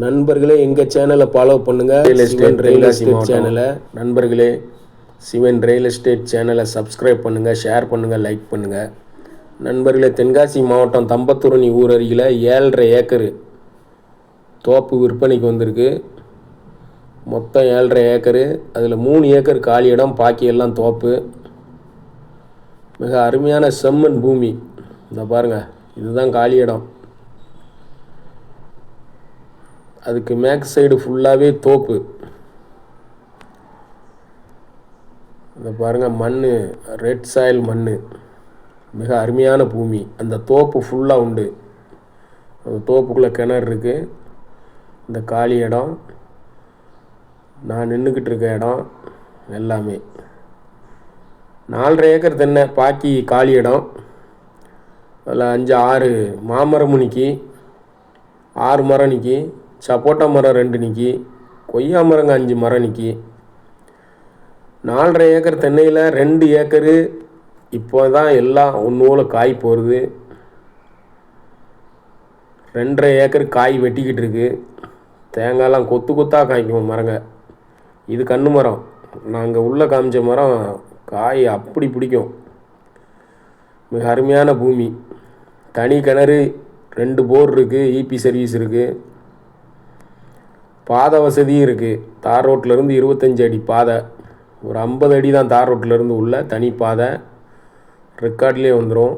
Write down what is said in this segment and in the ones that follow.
நண்பர்களே எங்கள் சேனலை ஃபாலோ பண்ணுங்கள் ரியல் எஸ்டேட் ரியல் எஸ்டேட் சேனலை நண்பர்களே சிவன் ரியல் எஸ்டேட் சேனலை சப்ஸ்கிரைப் பண்ணுங்கள் ஷேர் பண்ணுங்கள் லைக் பண்ணுங்கள் நண்பர்களே தென்காசி மாவட்டம் தம்பத்துரணி ஊர் அருகில் ஏழரை ஏக்கரு தோப்பு விற்பனைக்கு வந்திருக்கு. மொத்தம் ஏழரை ஏக்கரு. அதில் மூணு ஏக்கர் காலி இடம் பாக்கி எல்லாம் தோப்பு. மிக அருமையான செம்மண் பூமி. இந்த பாருங்கள் இதுதான் காலி இடம். அதுக்கு மேக் சைடு ஃபுல்லாகவே தோப்பு. இந்த பாருங்கள் மண் ரெட் சாயில் மண் மிக அருமையான பூமி. அந்த தோப்பு ஃபுல்லாக உண்டு. அந்த தோப்புக்குள்ளே கிணறு இருக்குது இந்த காலி இடம். நான் நின்றுக்கிட்டு இருக்க இடம். எல்லாமே. நாலரை ஏக்கர் தென்னை பாக்கி காலி இடம். அதில் அஞ்சு ஆறு மாமரம் நிற்கி ஆறு மரம் நிற்கி சப்போட்டா மரம் ரெண்டு நிற்கி கொய்யா மரங்க அஞ்சு மரம் நிற்கி நாலரை ஏக்கர் தென்னையில் ரெண்டு ஏக்கரு இப்போ தான் எல்லாம் ஒன்று காய் போகிறது ரெண்டரை ஏக்கர் காய் வெட்டிக்கிட்டு இருக்கு. தேங்காயெல்லாம் கொத்து கொத்தாக காய்க்கும் மரங்க. இது கன்று மரம். நாங்கள் உள்ளே காமிச்ச மரம் காய் அப்படி பிடிக்கும். மிக அருமையான பூமி. தனி கிணறு ரெண்டு போர் இருக்குது இபி சர்வீஸ் இருக்குது பாதை வசதியும் இருக்குது தார் ரோட்டிலேருந்து இருபத்தஞ்சி அடி பாதை. ஒரு ஐம்பது அடி தான் தார் ரோட்டிலேருந்து உள்ள தனி பாதை. ரெக்கார்ட்லேயே வந்துடும்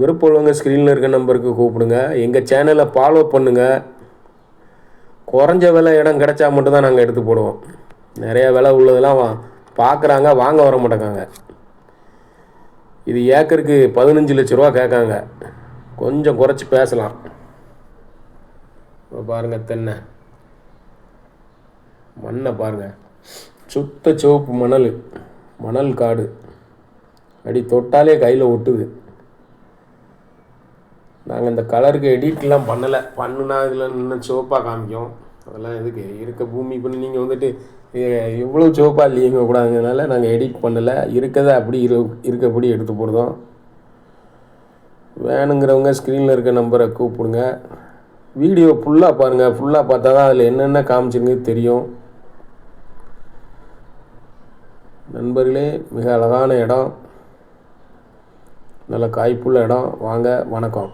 விருப்பம் உள்ளவங்க ஸ்க்ரீனில் இருக்க நம்பருக்கு கூப்பிடுங்க. எங்கள் சேனலை ஃபாலோ பண்ணுங்கள் குறைஞ்ச விலை இடம் கிடச்சா மட்டும்தான் நாங்கள் எடுத்து போடுவோம். நிறைய விலை உள்ளதெல்லாம் வா பார்க்குறாங்க வாங்க வர மாட்டேங்காங்க. இது ஏக்கருக்கு பதினஞ்சு லட்ச ரூபா கேட்காங்க. கொஞ்சம் குறைச்சி பேசலாம். இப்போ பாருங்கள் தென்னை. மண்ணை பாருங்கள் சுத்த சிவப்பு மணல் மணல் காடு. அடி தொட்டாலே கையில் ஒட்டுது. நாங்கள் இந்த கலருக்கு எடிட்லாம் பண்ணலை. பண்ணுனா இதில் இன்னும் சிவப்பாக காமிக்கும். அதெல்லாம் எதுக்கு? இருக்க பூமி பண்ணி நீங்கள் வந்துட்டு எவ்வளோ இவ்வளோ சிவப்பாக இல்லையங்க கூடாதுங்கிறதுனால நாங்கள் எடிட் பண்ணலை. இருக்கிறத அப்படி இரு இருக்கபடி எடுத்து போடுதோம் வேணுங்கிறவங்க ஸ்க்ரீனில் இருக்க நம்பரை கூப்பிடுங்க. வீடியோ ஃபுல்லாக பாருங்கள் ஃபுல்லாக பார்த்தா தான் அதில் என்னென்ன காமிச்சிருங்கிறது தெரியும். நண்பர்களே மிக அழகான இடம். நல்ல காய்ப்புள்ள இடம். வாங்க வணக்கம்.